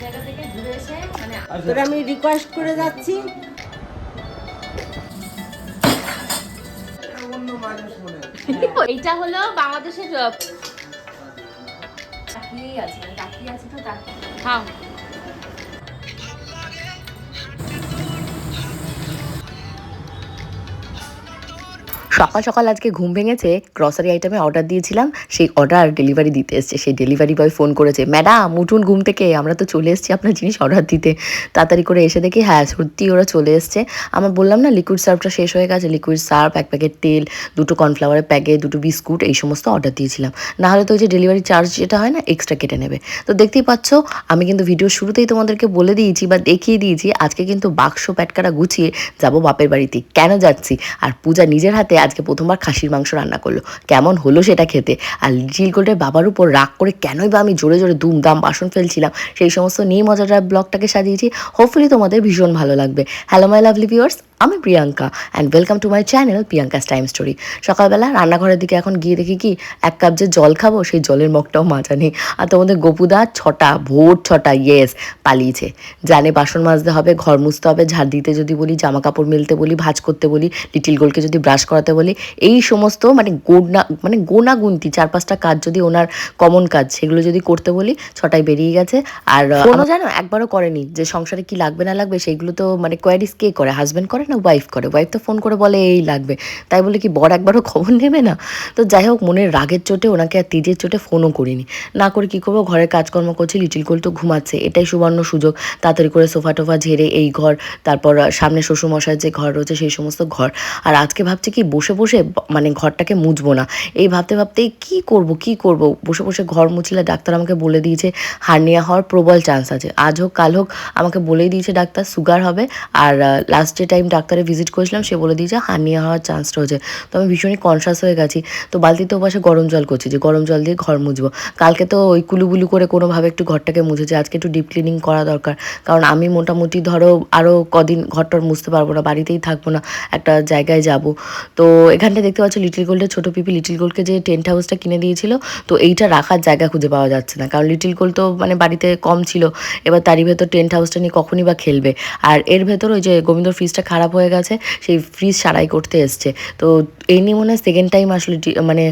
জায়গা থেকে ঘুরে এসে মানে তোর আমি রিকোয়েস্ট করে যাচ্ছি। এইটা হলো বাংলাদেশের আহ, আছে তাকিয়ে আছে তো তাকিয়ে। হ্যাঁ। সকাল সকাল আজকে ঘুম ভেঙেছে গ্রসারি আইটেমে অর্ডার দিয়েছিলাম, সেই অর্ডার ডেলিভারি দিতে এসছে। সেই ডেলিভারি বয় ফোন করেছে ম্যাডাম উঠুন ঘুম থেকে, আমরা তো চলে এসেছি আপনার জিনিস অর্ডার দিতে। তাড়াতাড়ি করে এসে দেখি হ্যাঁ সত্যি ওরা চলে এসছে। আমার বললাম, না লিকুইড সার্ফটা শেষ হয়ে গেছে লিকুইড সার্ফ এক প্যাকেট তেল, দুটো কর্নফ্লাওয়ারের প্যাকেট দুটো বিস্কুট এই সমস্ত অর্ডার দিয়েছিলাম। না হলে তো ওই যে ডেলিভারি চার্জ যেটা হয় না এক্সট্রা কেটে নেবে। তো দেখতেই পাচ্ছ, আমি কিন্তু ভিডিও শুরুতেই তোমাদেরকে বলে দিয়েছি বা দেখিয়ে দিয়েছি, আজকে কিন্তু বাক্স প্যাটকাটা গুছিয়ে যাব বাপের বাড়িতে। কেন যাচ্ছি? আর পূজা নিজের হাতে আজকে প্রথমবার খাসির মাংস রান্না করল। কেমন হলো সেটা খেতে? আর লিটিল গোল্ডের বাবার উপর রাগ করে কেনই বা আমি জোরে জোরে দুমদাম বাসন ফেলছিলাম? সেই সমস্ত নিয়ে মজাটার ব্লগটাকে সাজিয়েছি। হোপফুলি তোমাদের ভীষণ ভালো লাগবে। হ্যালো মাই লাভলি ভিউয়ার্স আমি Priyanka and welcome to my channel Priyanka's time story সকালবেলা রান্নাঘরের দিকে এখন গিয়ে দেখি কি এক কাপ যে জল খাব সেই জলের মগটাও মাজা নেই। আর তোমাদের গোপুদা ছটা ভোর ছটা ইয়েস পালিয়েছে। জানে বাসন মাজতে হবে ঘর মুছতে হবে ঝাড় দিতে যদি বলি জামা কাপড় মেলতে বলি ভাজ করতে বলি লিটিল গোলকে যদি ব্রাশ করাতে বলি এই সমস্ত মানে গোনা মানে গোনা গুনতি চার পাঁচটা কাজ যদি ওনার কমন কাজ সেগুলো যদি করতে বলি ছটায় বেরিয়ে গেছে। আর কোনো জানো একবারও করেনি যে সংসারে কি লাগবে না লাগবে সেইগুলো তো মানে কোয়ারিস কে করে হাজব্যান্ড করে না ওয়াইফ করে? ওয়াইফ তো ফোন করে বলে, এই লাগবে। তাই বলে কি, বর একবারও খবর নেবে না? তো যাই হোক, মনের রাগের চোটে ওনাকে আর তেজের চোটে ফোনও করিনি। না করে কি করব, ঘরের কাজকর্ম করছি, লিটিল গোল তো ঘুমাচ্ছে। এটাই সুবর্ণ সুযোগ। তাড়াতাড়ি করে সোফা টোফা ঝেড়ে এই ঘর, তারপর সামনে শ্বশুরমশাইয়ের যে ঘর রয়েছে, সেই সমস্ত ঘর। আর আজকে ভাবছি কি, বসে বসে মানে ঘরটাকে মুছবো না। এই ভাবতে ভাবতেই কি করব কি করব? বসে বসে ঘর মুছলে ডাক্তার আমাকে বলে দিয়েছে, হার্নিয়া হওয়ার প্রবল চান্স আছে। আজ হোক, কাল হোক, আমাকে বলেই দিয়েছে ডাক্তার সুগার হবে। আর লাস্ট যে টাইম ডাক্তারে ভিজিট করেছিলাম, সে বলে দিয়েছে হার্নিয়া হওয়ার চান্স রয়েছে। তো আমি ভীষণই কনসাস হয়ে গেছি। তো বালতিতে ও ওপাশে গরম জল করছি, যে গরম জল দিয়ে ঘর মুছবো। কালকে তো ওই কুলুবুলু করে কোনোভাবে একটু ঘরটাকে মুছেছে, আজকে একটু ডিপ ক্লিনিং করা দরকার। কারণ আমি মোটামুটি ধরো আরও কদিন ঘরটর মুছতে পারব না, বাড়িতেই থাকব না, একটা জায়গায় যাব। তো এখানটা দেখতে পাচ্ছ লিটিল গোল্ডের ছোটো পিপি লিটিল গোল্ডকে যে টেন্ট হাউসটা কিনে দিয়েছিল, তো এইটা রাখার জায়গা খুঁজে পাওয়া যাচ্ছে না। কারণ লিটিল গোল্ড তো মানে বাড়িতে কম ছিল, এবার তারই ভেতর টেন্ট হাউসটা নিয়ে কখনই বা খেলবে। আর এর ভেতর ওই যে গোবিন্দর ফ্রিজটা খারাপ হয়ে গেছে, সেই ফ্রিজ সারাই করতে এসছে। তো এই নিয়ে মনে হয় সেকেন্ড টাইম আসলে মানে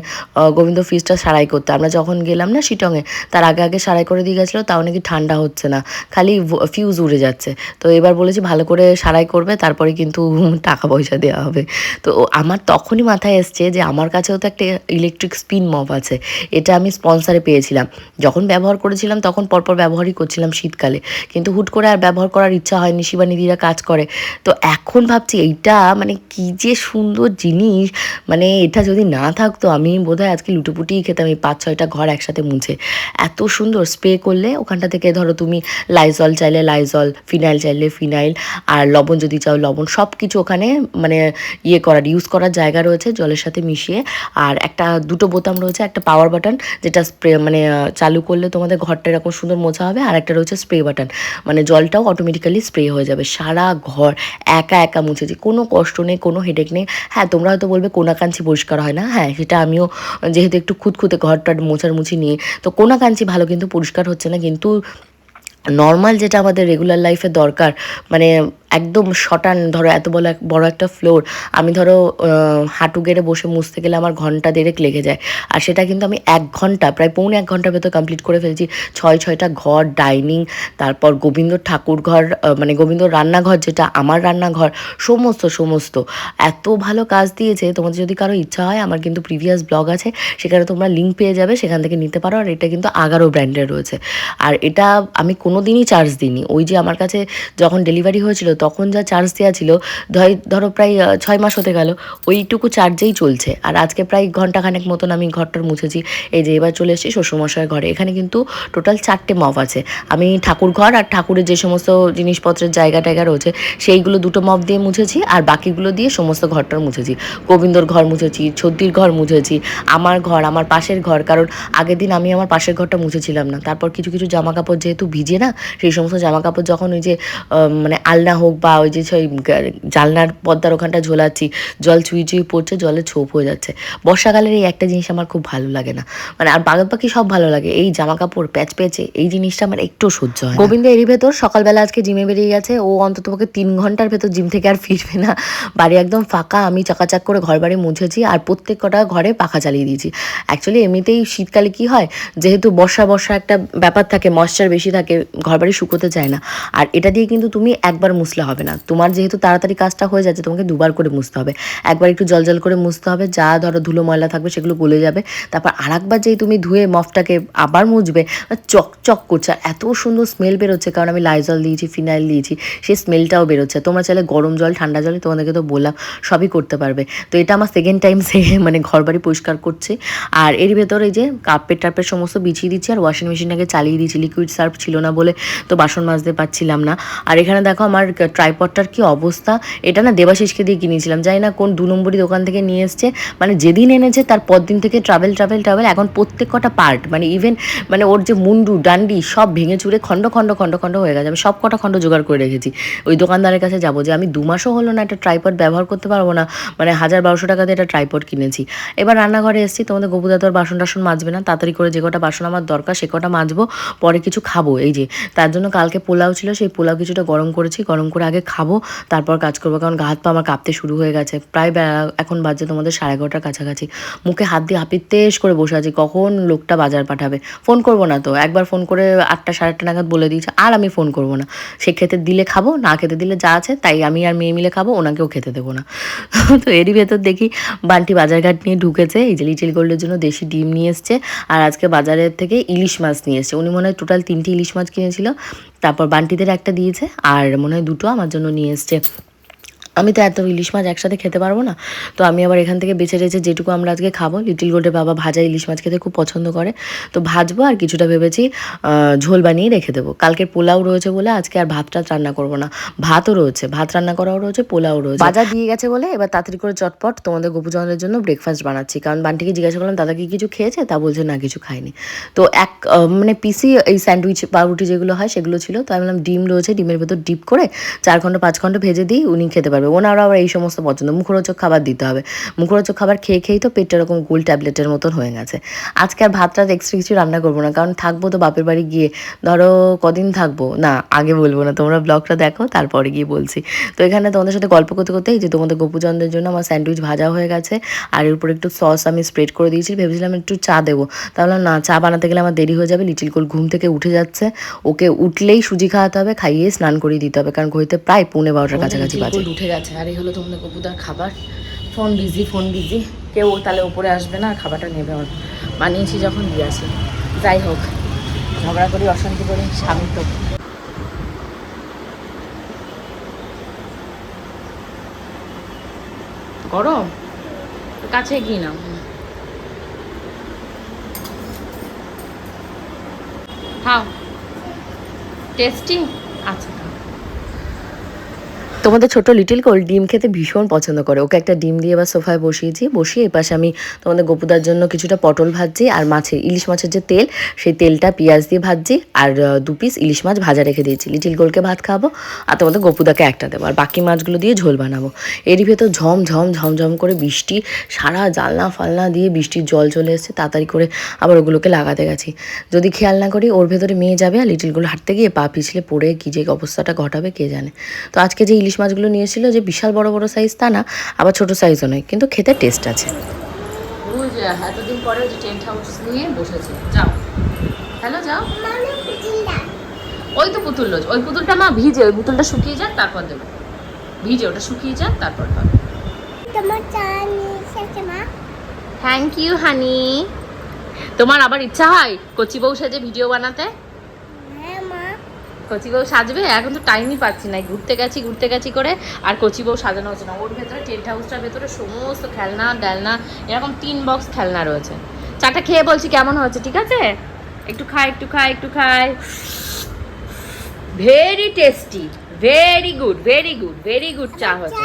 গোবিন্দ ফ্রিজটা সারাই করতে। আমরা যখন গেলাম না শিটংয়ে, তার আগে আগে সারাই করে দিয়ে গেছিল, তাও নাকি ঠান্ডা হচ্ছে না। খালি ফিউজ উড়ে যাচ্ছে। তো এবার বলেছি ভালো করে সারাই করবে, তারপরে কিন্তু টাকা পয়সা দেওয়া হবে। তো আমার তখনই মাথায় এসছে যে আমার কাছেও তো একটা ইলেকট্রিক স্পিন মপ আছে। এটা আমি স্পন্সারে পেয়েছিলাম। যখন ব্যবহার করেছিলাম, তখন পরপর ব্যবহারই করছিলাম শীতকালে। কিন্তু হুট করে আর ব্যবহার করার ইচ্ছা হয়নি শিবানিদিরা কাজ করে। তো এখন ভাবছি, এইটা মানে কি যে সুন্দর জিনিস। মানে এটা যদি না থাকতো, আমি বোধহয় আজকে লুটোপুটিই খেতাম এই পাঁচ ছয়টা ঘর একসাথে মুছে। এত সুন্দর স্প্রে করলে ওখানটা থেকে ধরো তুমি লাইজল চাইলে লাইজল ফিনাইল চাইলে ফিনাইল আর লবণ যদি চাও লবণ সব কিছু ওখানে মানে ইয়ে করার ইউজ করার জায়গা রয়েছে জলের সাথে মিশিয়ে। আর একটা দুটো বোতাম রয়েছে, একটা পাওয়ার বাটন যেটা স্প্রে মানে চালু করলে তোমাদের ঘরটা এরকম সুন্দর মোছা হবে, আর একটা রয়েছে স্প্রে বাটন মানে জলটাও অটোমেটিক্যালি স্প্রে হয়ে যাবে। সারা ঘর, একা একা মুছেছি। কোনো কষ্ট নেই, কোনো হেডেক নেই। হ্যাঁ তোমরা হয়তো বলবে কোনাকাঞ্চি পরিষ্কার হয় না। হ্যাঁ সেটা আমিও যেহেতু একটু খুঁতখুঁতে ঘরটা মোছার মুছি নিয়ে, তো কোনাকাঞ্চি ভালো কিন্তু পরিষ্কার হচ্ছে না। কিন্তু নর্মাল যেটা আমাদের রেগুলার লাইফে দরকার মানে একদম শটান, ধরো এত বড় বড় একটা ফ্লোর আমি ধরো হাঁটু গেড়ে বসে মুছতে গেলে আমার ঘণ্টা দেড়েক লেগে যায়। আর সেটা কিন্তু আমি এক ঘণ্টা, প্রায় পৌনে এক ঘণ্টার ভেতর কমপ্লিট করে ফেলছি। ছয়, ছয়টা ঘর ডাইনিং তারপর গোবিন্দ ঠাকুর ঘর মানে গোবিন্দ রান্নাঘর, যেটা আমার রান্নাঘর, সমস্ত সমস্ত। এত ভালো কাজ দিয়েছে, তোমাদের যদি কারও ইচ্ছা হয়, আমার কিন্তু প্রিভিয়াস ব্লগ আছে, সেখানে তোমরা লিঙ্ক পেয়ে যাবে, সেখান থেকে নিতে পারো। আর এটা কিন্তু আগারো ব্র্যান্ডের রয়েছে। আর এটা আমি কোনো দিনই চার্জ দিইনি। ওই যে আমার কাছে যখন ডেলিভারি হয়েছিল, তখন যা চার্জ দেওয়া ছিল, ধরো প্রায় ছয় মাস হতে গেল, ওইটুকু চার্জেই চলছে। আর আজকে প্রায় ঘন্টাখানেক মতন আমি ঘরটার মুছেছি। এই যে এবার চলে এসেছি শ্বশুরমশাইয়ের ঘরে। এখানে কিন্তু টোটাল চারটে মপ আছে। আমি ঠাকুর ঘর আর ঠাকুরের যে সমস্ত জিনিসপত্রের জায়গা টায়গা রয়েছে, সেইগুলো দুটো মপ দিয়ে মুছেছি আর বাকিগুলো দিয়ে সমস্ত ঘরটার মুছেছি। গোবিন্দর ঘর মুছেছি ছদ্দির ঘর মুছেছি, আমার ঘর, আমার পাশের ঘর। কারণ আগের দিন আমি আমার পাশের ঘরটা মুছেছিলাম না। তারপর কিছু কিছু জামা কাপড় যেহেতু ভিজে না, সেই সমস্ত জামা কাপড় যখন ওই যে মানে আলনা হোক বা ওই যে সেই জানলার পর্দার ওখানটা ঝোলাচ্ছি, জল চুই চুই পড়ছে, জলে ছোপ হয়ে যাচ্ছে। বর্ষাকালের এই একটা জিনিস আমার খুব ভালো লাগে না। মানে আর বাগাত পাখি সব ভালো লাগে। এই জামা কাপড় প্যাচ প্যাচে এই জিনিসটা আমার একটু সহ্য হয় গোবিন্দ এরই ভেতর সকালবেলা আজকে জিমে বেরিয়ে গেছে। ও অন্তত পক্ষে তিন ঘণ্টার ভেতর জিম থেকে আর ফিরবে না। বাড়ি একদম ফাঁকা, আমি চাকাচাক করে ঘর বাড়ি মুছেছি আর প্রত্যেক কটা ঘরে পাখা চালিয়ে দিয়েছি। অ্যাকচুয়ালি এমনিতেই শীতকালে কি হয়, যেহেতু বর্ষা বর্ষা একটা ব্যাপার থাকে ময়শ্চার বেশি থাকে ঘর বাড়ি শুকোতে চায় না। আর এটা দিয়ে কিন্তু তুমি একবার মুছলে হবে না। তোমার যেহেতু তাড়াতাড়ি কাজটা হয়ে যাচ্ছে, তোমাকে দুবার করে মুছতে হবে। একবার একটু জল জল করে মুছতে হবে, যা ধরো ধুলো ময়লা থাকবে সেগুলো গলে যাবে। তারপর আর একবার যেই তুমি ধুয়ে মফটাকে আবার মুছবে, চক চক করছে। আর এত সুন্দর স্মেল বেরোচ্ছে, কারণ আমি লাইজল দিয়েছি ফিনাইল দিয়েছি, সেই স্মেলটাও বেরোচ্ছে। তোমরা চাইলে গরম জল, ঠান্ডা জলে তোমাদেরকে তো বললাম, সবই করতে পারবে। তো এটা আমার সেকেন্ড টাইম সে মানে ঘর বাড়ি পরিষ্কার করছে। আর এর ভেতরে এই যে কার্পেট টার্পেট সমস্ত বিছিয়ে দিচ্ছি, আর ওয়াশিং মেশিনটাকে চালিয়ে দিয়েছি। লিকুইড সার্ফ ছিল না বলে তো বাসন মাজতে পারছিলাম না। আর এখানে দেখো আমার ট্রাইপডটার কি অবস্থা? এটা না দেবাশিসকে দিয়ে কিনেছিলাম। জানি না কোন দু নম্বরই দোকান থেকে নিয়ে এসছে। মানে যেদিন এনেছে তার পরদিন থেকে ট্রাভেল ট্রাভেল ট্রাভেল এখন প্রত্যেক কটা পার্ট মানে ইভেন মানে ওর যে মুন্ডু, ডান্ডি সব ভেঙে চুরে খণ্ড খণ্ড খণ্ড খণ্ড হয়ে গেছে। আমি সব কটা খণ্ড জোগাড় করে রেখেছি। ওই দোকানদারের কাছে যাব যে আমি দু মাসও হলো না একটা ট্রাইপড ব্যবহার করতে পারব না। মানে হাজার বারোশো টাকা দিয়ে একটা ট্রাইপড কিনেছি। এবার রান্নাঘরে এসেছি, তোমাদের আর বাসন টাসন মাজবে না। তাড়াতাড়ি করে যে কটা বাসন আমার দরকার সে কটা মাজবো, পরে কিছু খাব। এই যে তার জন্য কালকে পোলাও ছিল, সেই পোলাও কিছুটা গরম করেছি, গরম করে আগে খাব, তারপর কাজ করব, কারণ গা হাত পা আমার কাঁপতে শুরু হয়ে গেছে। প্রায় এখন বাজছে তোমাদের সাড়ে এগারোটার কাছাকাছি। মুখে হাত দিয়ে হাপিতেশ করে বসে আছি, কখন লোকটা বাজার পাঠাবে? ফোন করব না তো, একবার ফোন করে আটটা, সাড়ে আটটা নাগাদ বলে দিয়েছে, আর আমি ফোন করব না। সে খেতে দিলে খাব, না খেতে দিলে যা আছে, তাই আমি আর মেয়ে মিলে খাব, ওনাকেও খেতে দেবো না। তো এরই ভেতর দেখি বান্টি বাজারঘাট নিয়ে ঢুকেছে, এই যে লিটিল গোল্ডের জন্য দেশি ডিম নিয়ে এসছে, আর আজকে বাজারের থেকে ইলিশ মাছ নিয়ে এসছে। উনি মনে হয় টোটাল তিনটি ইলিশ মাছ কিনেছিল। তারপর বান্টিদের একটা দিয়েছে আর মনে হয় দুটো আমার জন্য নিয়ে এসছে। আমি তো এত ইলিশ মাছ একসাথে খেতে পারব না। তো আমি আবার এখান থেকে বেছে রেছে যেটুকু আমরা আজকে খাব লিটিল গোল্ডের বাবা ভাজা ইলিশ মাছ খেতে খুব পছন্দ করে। তো ভাজবো আর কিছুটা ভেবেছি ঝোল বানিয়ে রেখে দেবো। কালকের পোলাও রয়েছে বলে আজকে আর ভাত টাত রান্না করব না। ভাতও রয়েছে, ভাত রান্না করাও রয়েছে, পোলাও রয়েছে। বাজার দিয়ে গেছে বলে এবার তাড়াতাড়ি করে চটপট তোমাদের গোপুজনের জন্য ব্রেকফাস্ট বানাচ্ছি। কারণ বান্টিকে জিজ্ঞাসা করলাম, দাদা কি কিছু খেয়েছে? তা বলছে, না, কিছু খায়নি তো এক মানে পিসি এই স্যান্ডউইচ পাউরুটি যেগুলো হয় সেগুলো ছিল। তো আমি বললাম, ডিম রয়েছে, ডিমের ভেতর ডিপ করে চার খণ্ড পাঁচ খণ্ড ভেজে দিই, উনি খেতে পারবে। ওনারা আবার এই সমস্ত পছন্দ। মুখরোচক খাবার দিতে হবে। মুখরোচক খাবার খেয়ে খেয়েই তো পেটটা এরকম গোল ট্যাবলেটের মতন হয়ে গেছে। আজকে আর ভাত টাত এক্সট্রা কিছু রান্না করব না। কারণ থাকব তো বাপের বাড়ি গিয়ে। ধরো কদিন থাকব? না আগে বলব না। তোমরা ব্লগটা দেখো তারপরে গিয়ে বলছি। তো এখানে তোমাদের সাথে গল্প করতে করতে এই যে তোমাদের গোপুচন্দ্রের জন্য আমার স্যান্ডউইচ ভাজা হয়ে গেছে। আর এর উপরে একটু সস আমি স্প্রেড করে দিয়েছি। ভেবেছিলাম একটু চা দেবো। তাহলে না চা বানাতে গেলে আমার দেরি হয়ে যাবে। লিটিল কোল ঘুম থেকে উঠে যাচ্ছে। ওকে উঠলেই সুজি খাওয়াতে হবে খাইয়ে স্নান করিয়ে দিতে হবে। কারণ ঘড়িতে প্রায় পৌনে বারোটার কাছাকাছি বাজে। উঠে গেছে আর এই হলো তোমাদের গপুদার খাবার। Phone busy phone busy. কেউ তাহলে উপরে আসবে না, খাবারটা নেবে আমার বানিয়েছি যখন দিয়ে আসি। যাই হোক, ঝগড়া করি, অশান্তি করি, স্বামী তো। গরম? কাছে কি না খাও। টেস্টি? আচ্ছা তোমাদের ছোট লিটিল কোল ডিম খেতে ভীষণ পছন্দ করে। ওকে একটা ডিম দিয়ে এবার সোফায় বসিয়েছি। বসিয়ে এপাশে আমি তোমাদের গোপুদার জন্য কিছুটা পটল ভাজছি আর মাছের, ইলিশ মাছের যে তেল, সেই তেলটা পেঁয়াজ দিয়ে ভাজছি আর দু পিস ইলিশ মাছ ভাজা রেখে দিয়েছি। লিটিল গোলকে ভাত খাব আর তোমাদের গপুদাকে একটা দেবো আর বাকি মাছগুলো দিয়ে ঝোল বানাবো। এরই ভেতর ঝম ঝম ঝমঝম করে বৃষ্টি, সারা জালনা ফালনা দিয়ে বৃষ্টির জল চলে এসছে, তাড়াতাড়ি করে আবার ওগুলোকে লাগাতে গেছি। যদি খেয়াল না করি, ওর ভেতরে মেয়ে যাবে আর লিটিলগুলো হাঁটতে গিয়ে পা পিছলে পড়ে কী যে অবস্থাটা ঘটাবে কে জানে। তো আজকে যে ইলিশ মাছগুলো নিয়ে এসেছিল যে বিশাল বড় বড় সাইজ তা না আবার ছোট সাইজও নয় কিন্তু খেতে টেস্ট আছে। এতদিন পরে যে টেন্ট হাউস নিয়ে বসেছে। যাও। হ্যালো যাও। ওই তো পুতুল রোজ ওই পুতুলটা মা ভিজে ওই পুতুলটা শুকিয়ে যাক তারপর দেবো। ভিজে ওটা শুকিয়ে যাক তারপর হবে তোমার চা নিয়ে মা। থ্যাংক ইউ হানি তোমার আবার ইচ্ছা হয়? কচি বউ সাজে ভিডিও বানাতে? কচি বউ সাজবে এখন তো টাইমই পাচ্ছি না। ঘুরতে গেছি ঘুরতে গেছি করে আর কচি বউ সাজানো হচ্ছে না। ওর ভেতরে টেন্ট হাউসটার ভেতরে সমস্ত খেলনা ডালনা এরকম তিন বক্স খেলনা রয়েছে। চাটা খেয়ে বলছি কেমন হয়েছে ঠিক আছে? একটু খাই একটু খাই একটু খাই। Very tasty very good very good very good চা হয়েছে।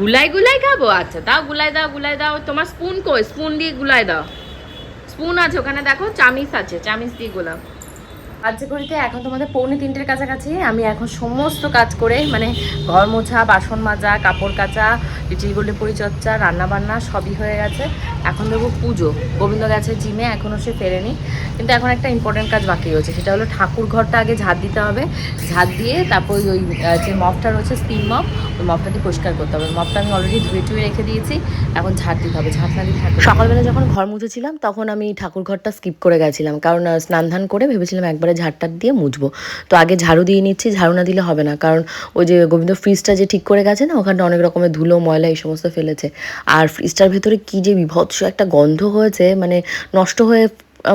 গুলাই গুলাই খাব? আচ্ছা দাও গুলাই দাও গুলাই দাও। তোমার স্পুন কই? স্পুন দিয়ে গুলাই দাও। স্পুন আছে ওখানে দেখো চামিচ আছে চামিচ দিয়ে গোলাম কার্যকরিতে এখন তোমাদের পৌনে তিনটের কাছাকাছি। আমি এখন সমস্ত কাজ করে মানে ঘর মোছা, বাসন মাজা, কাপড় কাচা লিটিল গোল্ডের পরিচর্যা রান্না বান্না সবই হয়ে গেছে। এখন দেবো পুজো। গোবিন্দ গেছে জিমে এখনও সে ফেরেনি। কিন্তু এখন একটা ইম্পর্টেন্ট কাজ বাকি রয়েছে, সেটা হলো ঠাকুর ঘরটা আগে ঝাড় দিতে হবে। ঝাড় দিয়ে তারপর ওই যে মপটা রয়েছে স্পিন মপ ওই মপটা পরিষ্কার করতে হবে। মপটা আমি অলরেডি ধুয়ে টুয়ে রেখে দিয়েছি। এখন ঝাড় দিতে হবে। ঝাড় না দিয়ে সকালবেলা যখন ঘর মুছেছিলাম, তখন আমি ঠাকুর ঘরটা স্কিপ করে গেছিলাম। কারণ স্নান ধান করে ভেবেছিলাম একবারে ঝাড়টার দিয়ে মুছবো। তো আগে ঝাড়ু দিয়ে নিচ্ছি, ঝাড়ু না দিলে হবে না। কারণ, ওই যে গোবিন্দ ফ্রিজটা যে ঠিক করে গেছে না, ওখানটা অনেক রকমের ধুলো, ময়লা এই সমস্ত ফেলেছে। আর ফ্রিজটার ভেতরে কি যে বিভৎস একটা গন্ধ হয়েছে মানে নষ্ট হয়ে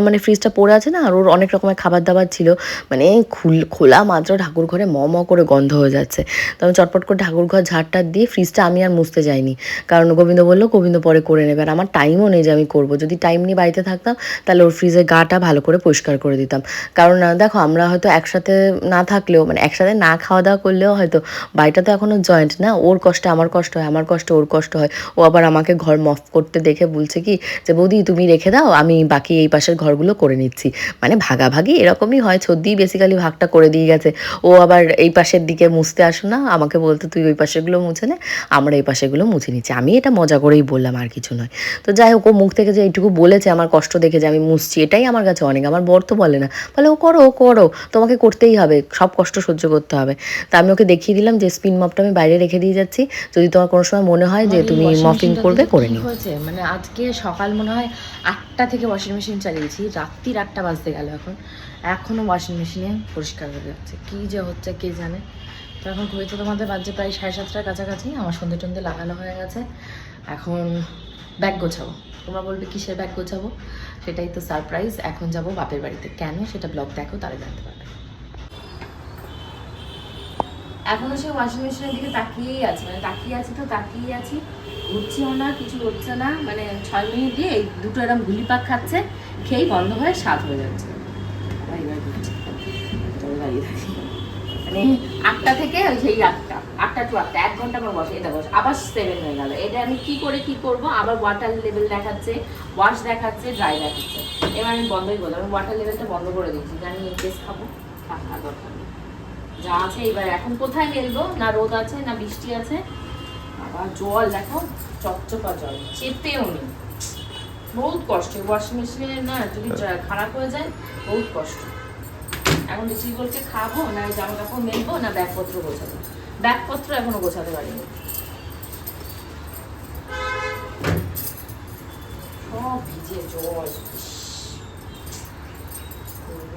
মানে ফ্রিজটা পড়ে আছে না, আর ওর অনেক রকমের খাবার দাবার ছিল। মানে খুল, খোলা মাত্র ঠাকুর ঘরে ম ম করে গন্ধ হয়ে যাচ্ছে। তো আমি চটপট করে ঠাকুর ঘর ঝাড়টা দিয়ে ফ্রিজটা আমি আর মুছতে যাইনি। কারণ গোবিন্দ বলল, গোবিন্দ পরে করে নেবে। আর আমার টাইমও নেই যে আমি করব। যদি টাইম নিয়ে বাড়িতে থাকতাম, তাহলে ওর ফ্রিজের গাটা ভালো করে পরিষ্কার করে দিতাম। কারণ দেখো, আমরা হয়তো একসাথে না থাকলেও মানে একসাথে না খাওয়া দাওয়া করলেও হয়তো বাড়িটা তো এখনও জয়েন্ট না, ওর কষ্টে আমার কষ্ট হয়, আমার কষ্ট ওর কষ্ট হয়। ও আবার আমাকে ঘর মফ করতে দেখে বলছে কি, যে বৌদি, তুমি রেখে দাও, আমি বাকি এই পাশের ঘরগুলো করে নিচ্ছি। মানে ভাগাভাগি এরকমই হয় সর্দি বেসিক্যালি ভাগটা করে দিয়ে গেছে। ও আবার এই পাশের দিকে মুছতে আসো না আমাকে বলতো তুই ওই পাশেগুলো মুছে নে আমরা এই পাশেগুলো মুছে নিচ্ছি। আমি এটা মজা করেই বললাম আর কিছু নয়। তো যাই হোক ও মুখ থেকে যে এইটুকু বলেছে আমার কষ্ট দেখে যে আমি মুছছি এটাই আমার কাছে অনেক। আমার বর তো বলে না। বলে ও করো ও করো তোমাকে করতেই হবে সব কষ্ট সহ্য করতে হবে। তা আমি ওকে দেখিয়ে দিলাম যে স্পিন মপটা আমি বাইরে রেখে দিয়ে যাচ্ছি। যদি তোমার কোনো সময় মনে হয় যে তুমি মপিং করবে করে নিও। মানে আজকে সকাল মনে হয় আটটা থেকে ওয়াশিং মেশিন চালিয়েছি রাত্রির আটটা বাজতে গেল এখন। এখনও ওয়াশিং মেশিনে পরিষ্কার হয়ে যাচ্ছে। কী যে হচ্ছে, কে জানে? তো এখন ঘড়িতে তোমাদের বাজে প্রায় সাড়ে সাতটার কাছাকাছি। আমার সন্ধে টন্ধে লাগানো হয়ে গেছে। এখন ব্যাগ গোছাবো। তোমরা বলবে, কিসের ব্যাগ গোছাবো? সেটাই তো সারপ্রাইজ এখন যাব বাপের বাড়িতে। কেন? সেটা ব্লগ দেখো, তারা জানতে পারবে। এখনও সে ওয়াশিং মেশিনের দিকে তাকিয়েই আছে। মানে তাকিয়ে আছি তো তাকিয়েই আছি। উঠছেও না, কিছু হচ্ছে না। মানে ছয় মিনিট দিয়ে এই দুটো এরকম গুলি পাক খাচ্ছে। খেয়েই বন্ধ হয়ে স্বাদ হয়ে যাচ্ছে। এবার। তবে দাঁড়িয়ে। মানে আটটা থেকে সেই আটটা আটটা টু আটটা, এক ঘণ্টা পর বসে এটা বসে আবার সেভেন হয়ে গেল। এটা আমি কি করে কি করব? আবার ওয়াটার লেভেল দেখাচ্ছে ওয়াশ দেখাচ্ছে ড্রাই দেখাচ্ছে। এবার আমি বন্ধই করলাম, আমি ওয়াটার লেভেলটা বন্ধ করে দিচ্ছি জানি কেস খাব আর দরকার যা আছে এবার এখন কোথায় মেলবো? না রোদ আছে, না বৃষ্টি আছে? আবার জল, দেখো, চকচকা জল, চেপেও নেই। বহুত কষ্ট। ওয়াশিং মেশিনে না যদি খারাপ হয়ে যায় বহুত কষ্ট। এখন লিচি গোলকে খাব না জামা কাপড় মেলবো না ব্যাগপত্র গোছাবো। ব্যাগপত্র এখনও গোছাতে পারিনি। সব ভিজে জল। ইস। করব।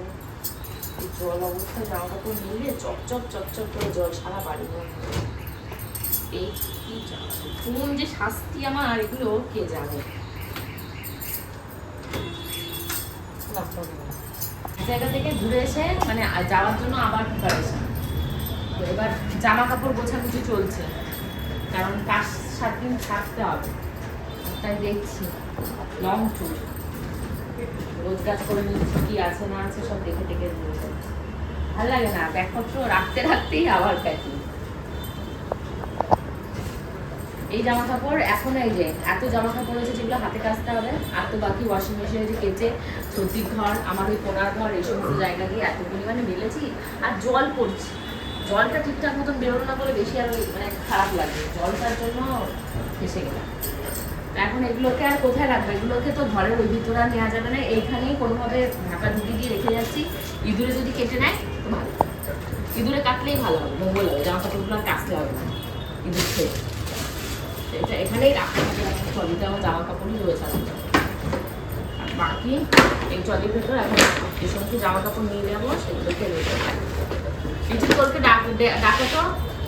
এই জল অবস্থা জামা কাপড় মিলে চপচপ চপচপ করে জল সারা বাড়ি এই কি কোন যে শাস্তি আমার এগুলো কে জানে? জায়গা থেকে ঘুরে এসে মানে যাওয়ার জন্য আবার প্রিপারেশন তো এবার জামা কাপড় গোছাগুছি চলছে। কারণ পাঁচ সাত দিন থাকতে হবে। তাই দেখছি। লং ট্যুর রোজগার করে নিচ্ছি, কি আছে না আছে সব দেখে দেখে ভালো লাগে না, ব্যাগপত্র রাখতে রাখতেই আবার প্যাকিং এই জামা কাপড় এখন এই যে এত জামা কাপড় আছে যেগুলো হাতে কাচতে হবে আর তো বাকি ওয়াশিং মেশিনে যে কেচে, সর্দির ঘর, আমার ওই কোনার ঘর, এই সমস্ত জায়গা দিয়ে এত পরিমাণে মেলেছি আর জল পড়ছি। জলটা ঠিকঠাক মতন বেরোলো না বলে বেশি আর মানে খারাপ লাগে জলটার জন্য ফেসে গেলাম। এখন এগুলোকে আর কোথায় রাখবে? এগুলোকে তো ঘরের ওই ভিতরে আর নেওয়া যাবে না। এইখানেই কোনোভাবে ঢাকা ঢুকি দিয়ে রেখে যাচ্ছি। ইঁদুরে যদি কেটে নেয়, তো ভালো। ইঁদুরে কাটলেই ভালো হবে, মঙ্গল হবে। জামা কাপড়গুলো কাচতে হবে না। ইঁদুর খেয়ে। এটা এখানেই রাখা থাকে। আমার জামা কাপড়ই রয়েছে আর বাকি এই ট্রলির ভেতর এখন যে সমস্ত জামা কাপড় নিয়ে যাব, সেগুলোকে রেখে কিছু তোরকে ডাক তো,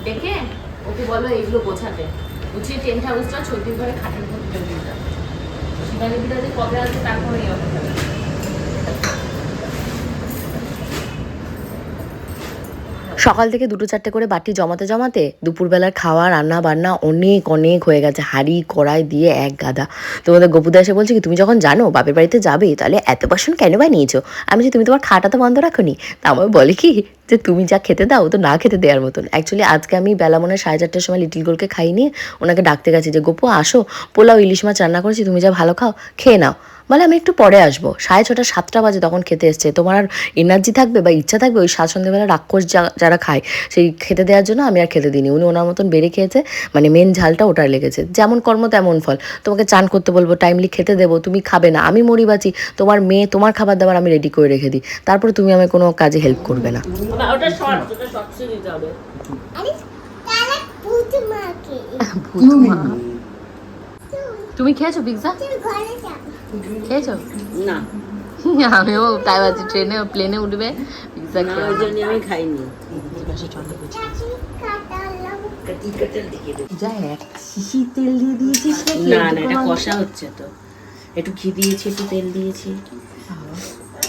ডেকে, ওকে বলো এইগুলো গোছাতে। গুছিয়ে টেন্ট হাউসটা ছত্রিশ ঘরে খাটের মধ্যে দিতে শিবানী বিরাজি কবে আসবে তারপরে এই অবস্থা সকাল থেকে দুটো চারটে করে বাটি জমাতে জমাতে দুপুরবেলার খাওয়া, রান্না বান্না অনেক অনেক হয়ে গেছে। হাঁড়ি, কড়াই দিয়ে এক গাদা। তোমাদের গপুদা এসে বলছে কি, তুমি যখন জানো বাপের বাড়িতে যাবে, তাহলে এত বাসন কেন বানিয়েছো? আমি যে তুমি তোমার খাটা তো বন্ধ রাখোনি তা আমায় বলে কি, যে তুমি যা খেতে দাও তো না খেতে দেওয়ার মতন। অ্যাকচুয়ালি আজকে আমি বেলা মনে সাড়ে চারটার সময় লিটিল গোলকে খাই নিয়ে ওনাকে ডাকতে গেছি যে, গোপু, আসো। পোলাও, ইলিশ মাছ রান্না করেছি, তুমি যা ভালো খাও, খেয়ে নাও। বলে আমি একটু পরে আসব। সাড়ে ছটা সাতটা বাজে তখন খেতে এসছে। তোমার আর এনার্জি থাকবে বা ইচ্ছা থাকবে ওই সাত সন্ধ্যেবেলা রাক্ষস যা- যারা খায় সেই খেতে দেওয়ার জন্য আমি আর খেতে দিইনি। উনি ওনার মতন বেড়ে খেয়েছে মানে মেন ঝালটা ওটার লেগেছে। যেমন কর্ম তেমন ফল। তোমাকে চান করতে বলব টাইমলি খেতে দেবো তুমি খাবে না। আমি মরি বাঁচি তোমার মেয়ে তোমার খাবার দাবার আমি রেডি করে রেখে দিই। তারপরে তুমি আমায় কোনো কাজে হেল্প করবে না। তুমি। খেয়েছো পিৎজা খেয়েছো? না। আমিও তাই ভাবছি ট্রেনে প্লেনে উঠবে। পিৎজা ওই জন্য আমি খাইনি। কাটালাম তেল দিয়ে দিয়েছিস না না এটা কষা হচ্ছে তো। একটু ঘি দিয়েছি একটু তেল দিয়েছি।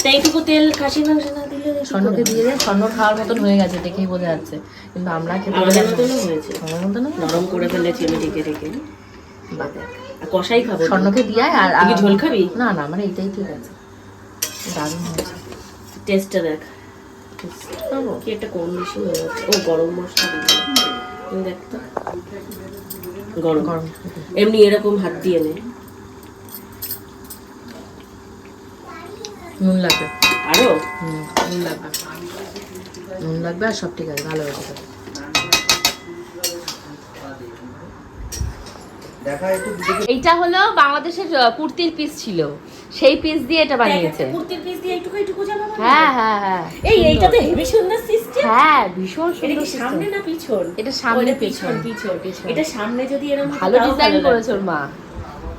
এইটুকু তেল খাসি মাংস না দিলে কি স্বর্ণকে দিয়ে দে স্বর্ণ খাওয়ার মতন হয়ে গেছে দেখেই বোঝা যাচ্ছে। কিন্তু আমরা খেতে আমাদের মতনও হয়েছে। আমার মতো না নরম করে ফেলেছি আমি ঢেকে। ঢেকে কষাই খাব স্বর্ণকে দিয়ে আর কি ঝোল খাবি? না না আমার এইটাই ঠিক আছে। দারুণ হয়েছে। টেস্টটা দেখ। কি একটা কম বেশি হয়ে যাচ্ছে। ও গরম মশলা দেখ তো। গরম। গরম। এমনি এরকম হাত দিয়ে নে। নুন লাগবে। আরও? নুন লাগবে। নুন লাগবে আর সব ঠিক আছে ভালো হয়েছে। এইটা হলো বাংলাদেশের কুর্তির পিস ছিল। সেই পিস দিয়ে এটা বানিয়েছে। কুর্তির পিস দিয়ে এইটুকু এইটুকু জামা হ্যাঁ হ্যাঁ হ্যাঁ। এই এইটা তো হেভি সুন্দর সিস্টেম হ্যাঁ ভীষণ সুন্দর সামনে না পিছন? এটা সামনে পিছন পিছন। পিছন। এটা সামনে যদি এরকম ভালো ডিজাইন। করেছে ওর মা।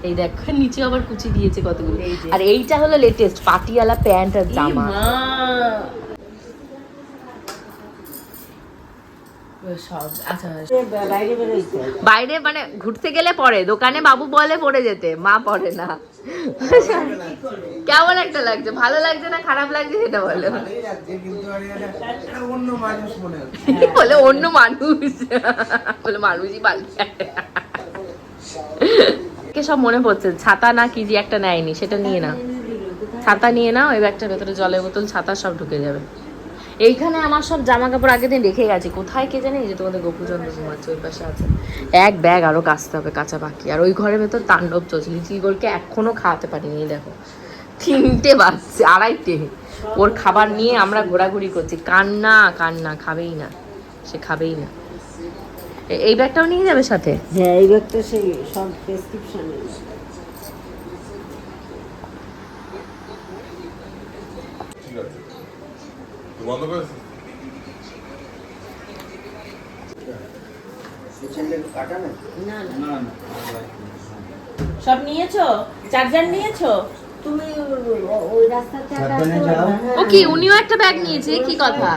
এই দেখ নিচে আবার কুচি দিয়েছে কতগুলো। আর এইটা হলো লেটেস্ট পাটিয়ালা প্যান্ট আর জামা মা। সব আচ্ছা বাইরে মানে ঘুরতে গেলে পরে দোকানে বাবু বলে পরে যেতে, মা পরে না। কেমন একটা লাগছে, ভালো লাগছে না খারাপ লাগছে সেটা বলো। বলে, অন্য মানুষ? বলে মানুষই পাল্টে কে সব মনে পড়ছে, ছাতা না কি যে একটা নেয়নি, সেটা নিয়ে না ছাতা নিয়ে নাও ওই ব্যাগটার ভেতরে জলের বোতল, ছাতা সব ঢুকে যাবে। এইখানে আমার সব জামা কাপড় আগের দিন রেখে গেছে। কোথায় কে জানে যে তোমাদের গোপুচন্দ্র ঘুমাচ্ছে ওই পাশে আছে। এক ব্যাগ আরও কাচতে হবে, কাঁচা বাকি। আর ওই ঘরের ভেতর তাণ্ডব চলছে। লিটিল গোলকে এখনও খাওয়াতে পারিনি দেখো। তিনটে বাজছে, আড়াইটে। ওর খাবার নিয়ে আমরা ঘোরাঘুরি করছি। কান্না কান্না, খাবেই না। সে খাবেই না। এই ব্যাগটাও নিয়ে যাবে সাথে? হ্যাঁ এই ব্যাগটা সেই সব প্রেসক্রিপশনে ঠিক আছে তো বন্ধ সব নিয়েছো? চার্জার নিয়েছো? তুমি ওই রাস্তাতে ও কি উনিও একটা ব্যাগ নিয়েছে? কি কথা?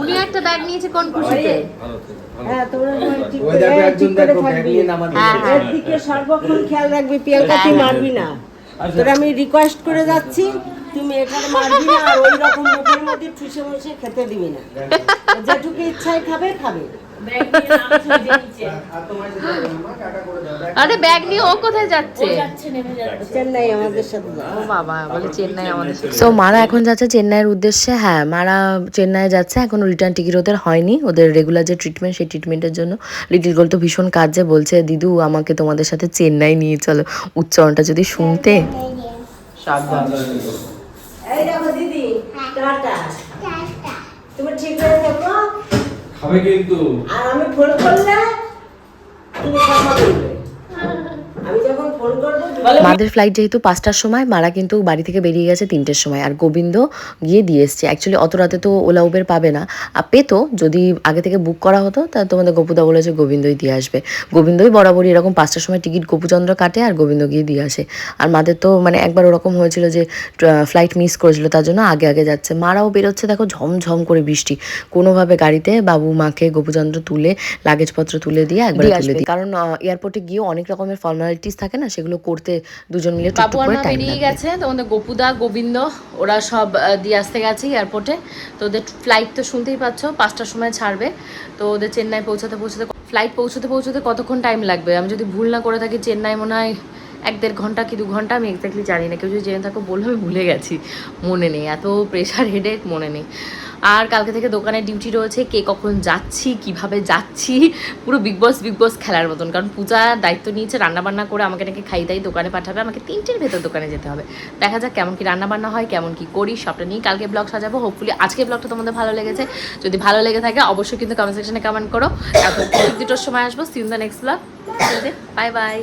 উনিও একটা ব্যাগ নিয়েছে কোন খুশিতে? হ্যাঁ তোমরা ঠিক করে দেখো একজন দেখো ব্যাগ নিয়ে নামাতে হ্যাঁ। হ্যাঁ। দিকে সর্বক্ষণ খেয়াল রাখবি প্রিয়াঙ্কা তুই মারবি না। তোর আমি রিকোয়েস্ট করে যাচ্ছি তুমি এখানে মারবি না আর ওই রকম মুখের মধ্যে ঠুসে মুসে খেতে দিবি না। যেটুকু ইচ্ছায় খাবে খাবে। আর। ব্যাগ আরে ব্যাগ নিয়ে ও কোথায় যাচ্ছে? চেন্নাই আমাদের সাথে। ও বাবা বলে চেন্নাই আমাদের সো মারা এখন যাচ্ছে চেন্নাইয়ের উদ্দেশ্যে। হ্যাঁ মারা চেন্নাই যাচ্ছে এখনও রিটার্ন টিকিট ওদের হয়নি। ওদের রেগুলার যে ট্রিটমেন্ট সেই ট্রিটমেন্টের জন্য লিটিল গোল তো ভীষণ কাজে বলছে দিদু আমাকে তোমাদের সাথে চেন্নাই নিয়ে চলো। উচ্চারণটা যদি শুনতে। দিদি টাটা। টাটা। তুমি ঠিক হয়ে থাকো। খাবে কিন্তু। আর আমি ফোন করলে তুমি ফোন করব মাদের ফ্লাইট যেহেতু পাঁচটার সময় মারা কিন্তু বাড়ি থেকে বেরিয়ে গেছে তিনটের সময় আর গোবিন্দ গিয়ে দিয়ে এসছে। অ্যাকচুয়ালি অত রাতে তো ওলা উবের পাবে না। আর পেতো যদি আগে থেকে বুক করা হতো তা তোমাদের গোপুদা বলেছে গোবিন্দই দিয়ে আসবে। গোবিন্দই বরাবরই এরকম পাঁচটার সময় টিকিট গোপুচন্দ্র কাটে আর গোবিন্দ গিয়ে দিয়ে আসে। আর মাদের তো মানে একবার ওরকম হয়েছিল যে ফ্লাইট মিস করেছিল তার জন্য আগে আগে যাচ্ছে। মারাও বেরোচ্ছে দেখো ঝমঝম করে বৃষ্টি। কোনোভাবে গাড়িতে বাবু মাকে গোপুচন্দ্র তুলে লাগেজপত্র তুলে দিয়ে একবার তুলে দিই কারণ এয়ারপোর্টে গিয়ে অনেক রকমের ফর্মালিটিস থাকে না সেগুলো করতে দুজন মিলে বাবু টুকটুক আর মা বেরিয়ে গেছে তোমাদের গোপুদা গোবিন্দ ওরা সব দিয়ে আসতে গেছে এয়ারপোর্টে তো ওদের ফ্লাইট তো শুনতেই পাচ্ছ পাঁচটার সময় ছাড়বে। তো ওদের চেন্নাই পৌঁছাতে পৌঁছাতে ফ্লাইট পৌঁছাতে পৌঁছাতে কতক্ষণ টাইম লাগবে? আমি যদি ভুল না করে থাকি চেন্নাই মনে হয় এক দেড় ঘণ্টা কি দু ঘণ্টা আমি এক্স্যাক্টলি জানি না। কেউ যদি জেনে থাকো বলল আমি ভুলে গেছি। মনে নেই এত প্রেশার হেডেক মনে নেই। আর কালকে থেকে দোকানে ডিউটি রয়েছে, কে কখন যাচ্ছি, কীভাবে যাচ্ছি, পুরো বিগ বস বিগ বস খেলার মতন। কারণ পূজা দায়িত্ব নিয়েছে, রান্নাবান্না করে আমাকে নাকি খাই দাই দোকানে পাঠাবে, আমাকে তিনটের ভেতর দোকানে যেতে হবে। দেখা যাক কেমন কি রান্নাবান্না হয়, কেমন কি করি, সবটা নিয়ে কালকে ব্লগ সাজাবো। হোপফুলি আজকে ব্লগটা তোমাদের ভালো লেগেছে। যদি ভালো লেগে থাকে, অবশ্যই কিন্তু কমেন্ট সেকশনে কমেন্ট করো। এখন দুটোর সময় আসব। See the next blog bye bye